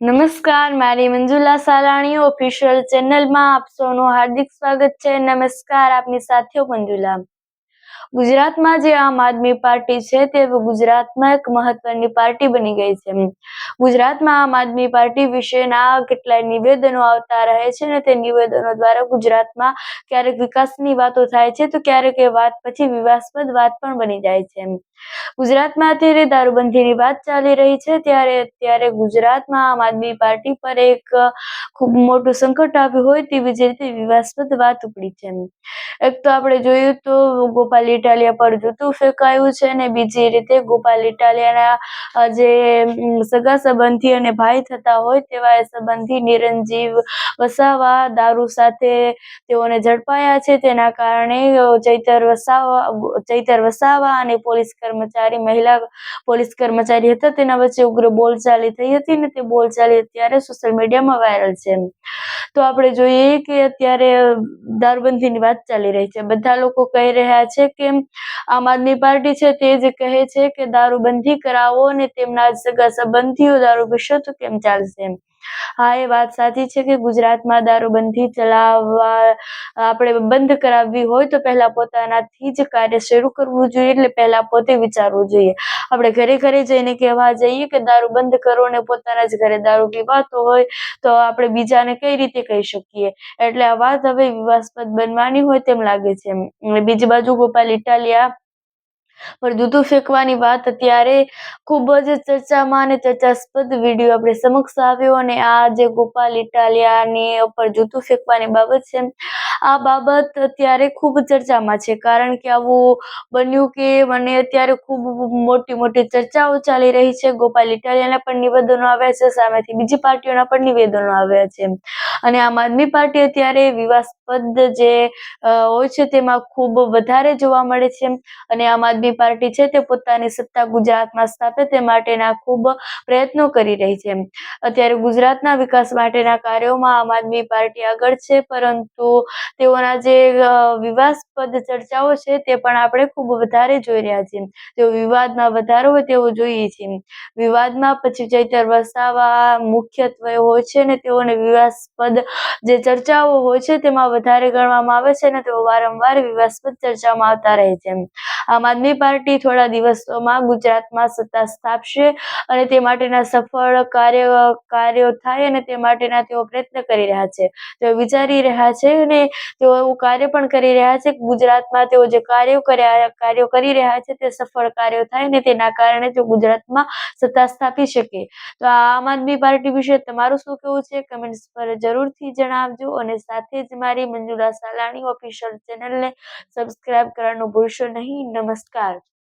નમસ્કાર, મારી મંજુલા સાલાણી ઓફિશિયલ ચેનલમાં આપ સૌનું હાર્દિક સ્વાગત છે. નમસ્કાર આપની સાથે મંજુલા. ગુજરાતમાં જે આમ આદમી પાર્ટી છે તે ગુજરાતમાં એક મહત્વની પાર્ટી બની ગઈ છે. ગુજરાતમાં આમ આદમી પાર્ટી વિશેના કેટલાય નિવેદનો આવતા રહે છે અને તે નિવેદનો દ્વારા ગુજરાતમાં ક્યારેક વિકાસની વાતો થાય છે તો ક્યારેક એ વાત પછી વિવાદસ્પદ વાત પણ બની જાય છે. ગુજરાતમાં અત્યારે દારૂબંધીની વાત ચાલી રહી છે ત્યારે અત્યારે ગુજરાતમાં આમ આદમી પાર્ટી પર એક ખૂબ મોટું સંકટ આવ્યું હોય તેવી જ રીતે વિવાદસ્પદ વાત ઉપડી છે. એક તો આપણે જોયું તો ગોપાલ ઇટાલિયા પર જૂતું ફેંકાયું છે અને બીજી રીતે ગોપાલ ઇટાલિયાના જે સગા સંબંધી અને ભાઈ થતા હોય તેવા એ સંબંધી નિરંજીવ વસાવા દારૂ સાથે તેઓને ઝડપાયા છે. તેના કારણે ચૈતર વસાવા ચૈતર વસાવા અને પોલીસ કર્મચારી, મહિલા પોલીસ કર્મચારી હતા. તેના વચ્ચે ઉગ્ર બોલચાલી થઈ હતી ને તે બોલચાલી અત્યારે સોશિયલ મીડિયામાં વાયરલ છે તો આપણે જોઈએ કે અત્યારે દારૂબંધીની વાત ચાલી રહી છે. બધા લોકો કહી રહ્યા છે કે આમ આદમી પાર્ટી છે તે જ કહે છે કે દારૂબંધી કરાવો અને તેમના સગા સંબંધીઓ દારૂ પીશો તો કેમ ચાલશે હા, એ વાત સાચી છે કે ગુજરાતમાં દારૂબંધી ચલાવવા આપણે બંધ કરાવવી હોય તો પહેલા પોતાનાથી જ કાર્ય શરૂ કરવું જોઈએ એટલે પહેલા પોતે વિચારવું જોઈએ. આપણે ઘરે ઘરે જઈને કહેવા જઈએ કે દારૂ બંધ કરો ને પોતાના જ ઘરે દારૂ પીવાતો હોય, તો આપણે બીજાને કઈ રીતે કહી શકીએ? એટલે આ વાત હવે વિવાદસ્પદ બનવાની હોય તેમ લાગે છે. બીજી બાજુ ગોપાલ ઇટાલિયા પર જૂતું ફેંકવાની વાત અત્યારે ખૂબ જ ચર્ચામાં અને ચર્ચાસ્પદ વીડિયો આપણે સમક્ષ આવ્યો. અને આ જે ગોપાલ ઇટાલિયાની ઉપર જૂતું ફેંકવાની બાબત છે આ બાબત અત્યારે ખૂબ ચર્ચામાં છે. કારણ કે આવું બન્યું કે મને અત્યારે ખૂબ મોટી મોટી ચર્ચાઓ ચાલી રહી છે. ગોપાલ ઇટાલિયાના પણ નિવેદનો આવ્યા છે. સામેથી બીજી પાર્ટીઓના પણ નિવેદનો આવ્યા છે. અને આમ આદમી પાર્ટી અત્યારે વિવાદસ્પદ જે હોય છે તેમાં ખૂબ વધારે જોવા મળે છે. અને આમ આદમી પાર્ટી છે તે પોતાની સત્તા ગુજરાતમાં સ્થાપે તે માટેના ખૂબ પ્રયત્નો કરી રહી છે. અત્યારે ગુજરાતના વિકાસ માટેના કાર્યોમાં આમ આદમી પાર્ટી આગળ છે. પરંતુ તેઓના જે વિવાદસ્પદ ચર્ચાઓ છે તે પણ આપણે ખૂબ વધારે જોઈ રહ્યા છીએ. તેઓ વિવાદમાં વધારો હોય તેવું જોઈએ છીએ. વિવાદમાં પછી ચૈતર વસાવા મુખ્યત્વે હોય છે ને તેઓને વિવાદસ્પદ જે ચર્ચાઓ હોય છે તેમાં વધારે ગણવામાં આવે છે ને તેઓ વારંવાર વિવાદસ્પદ ચર્ચામાં આવતા રહે છે. આમ આદમી પાર્ટી થોડા દિવસોમાં ગુજરાતમાં સત્તા સ્થાપશે અને તે માટેના સફળ કાર્ય, કાર્યો થાય અને તે માટેના તેઓ પ્રયત્ન કરી રહ્યા છે. તેઓ વિચારી રહ્યા છે અને તેઓ એવું કાર્ય પણ કરી રહ્યા છે ગુજરાતમાં તેઓ જે કાર્યો કર્યા, કાર્યો કરી રહ્યા છે તે સફળ કાર્યો થાય ને તેના કારણે તેઓ ગુજરાતમાં સત્તા સ્થાપી શકે. તો આમ આદમી પાર્ટી વિશે તમારું શું કહેવું છે? કમેન્ટ્સ પર જરૂરથી જણાવજો અને સાથે જ મારી મંજુલા સાલાણી ઓફિશિયલ ચેનલને સબસ્ક્રાઇબ કરવાનું ભૂલશો નહીં. નમસ્કાર.